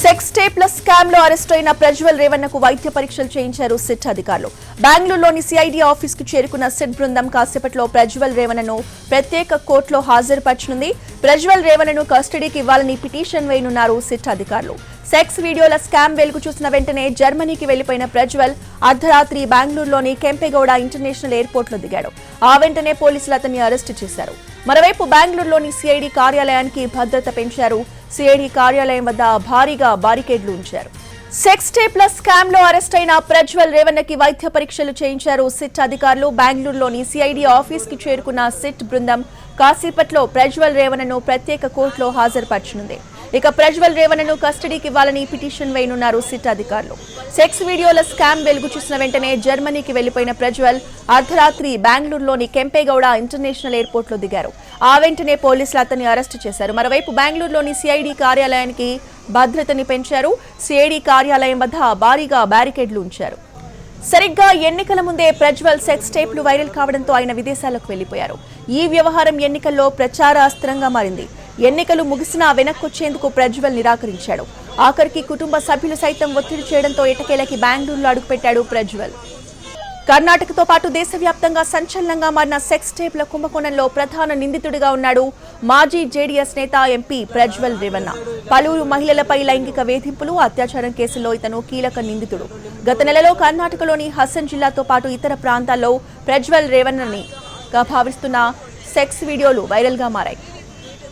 Sex టేప్ల స్కామ్లో arrest అయిన ప్రజ్వల్ రేవన్నకు వైద్య పరీక్షలు చేయించారు సిట్ అధికారులు. బెంగళూరులోని సిఐడి ఆఫీస్కు చేరుకున్న సిట్ బృందం కాసేపట్లో ప్రజ్వల్ రేవణను ప్రత్యేక కోర్టులో హాజరుపరచనుంది. ప్రజ్వల్ రేవణను కస్టడీకి ఇవ్వాలని పిటిషన్ వేయనున్నారు సిట్ అధికారులు. సెక్స్ వీడియోల స్కామ్ వెలుగు చూసిన వెంటనే జర్మనీకి వెళ్ళిపోయిన ప్రజ్వల్ అర్ధరాత్రి బెంగళూరులోని కెంపెగౌడ ఇంటర్నేషనల్ ఎయిర్పోర్ట్లో దిగాడు. ఆ వెంటనే పోలీసులు అతన్ని అరెస్టు చేశారు. మరోవైపు బెంగళూరులోని సిఐడి కార్యాలయానికి భద్రత పెంచారు. సిఐడి కార్యాలయం వద్ద భారీగా బారికేడ్లు ఉంచారు. సెక్స్ టేప్ల స్కామ్లో అరెస్ట్ అయిన ప్రజ్వల్ రేవన్నకి వైద్య పరీక్షలు చేయించారు సిట్ అధికారులు. బెంగళూరులోని సిఐడి ఆఫీస్కి చేరుకున్న సిట్ బృందం కాసేపట్లో ప్రజ్వల్ రేవణను ప్రత్యేక కోర్టులో హాజరుపరచనుంది. ఇక ప్రజ్వల్ రేవణను కస్టడీకి ఇవ్వాలని పిటిషన్ వేయనున్నారు సిట్ అధికారులు. సెక్స్ వీడియోల స్కామ్ వెలుగు చూసిన వెంటనే జర్మనీకి వెళ్ళిపోయిన ప్రజ్వల్ అర్ధరాత్రి బెంగళూరులోని కెంపేగౌడ ఇంటర్నేషనల్ ఎయిర్పోర్ట్లో దిగారు. ఆ వెంటనే పోలీసులు అతన్ని అరెస్టు చేశారు. మరోవైపు బెంగళూరులోని సిఐడి కార్యాలయానికి భద్రతని పెంచారు. సిఐడి కార్యాలయం వద్ద భారీగా బ్యారికేడ్లు ఉంచారు. సరిగ్గా ఎన్నికల ముందే ప్రజ్వల్ సెక్స్ టేప్లు వైరల్ కావడంతో ఆయన విదేశాలకు వెళ్ళిపోయారు ఈ వ్యవహారం ఎన్నికల్లో ప్రచారాస్త్రంగా మారింది. ఎన్నికలు ముగిసినా వెనక్కొచ్చేందుకు ప్రజ్వల్ నిరాకరించాడు. ఆఖరికి కుటుంబ సభ్యులు సైతం ఒత్తిడి చేయడంతో ఎటకేలకి బెంగళూరులో అడుగుపెట్టాడు ప్రజ్వల్. కర్ణాటకతో పాటు దేశవ్యాప్తంగా సంచలనంగా మారిన సెక్స్ టేప్ల కుంభకోణంలో ప్రధాన నిందితుడిగా ఉన్నాడు మాజీ జేడీఎస్ నేత ఎంపీ ప్రజ్వల్ రేవన్న. పలువురు మహిళలపై లైంగిక వేధింపులు అత్యాచారం కేసుల్లో ఇతను కీలక నిందితుడు. గత నెలలో కర్ణాటకలోని హసన్ జిల్లాతో పాటు ఇతర ప్రాంతాల్లో ప్రజ్వల్ రేవన్నని భావిస్తున్న సెక్స్ వీడియోలు వైరల్గా మారాయి.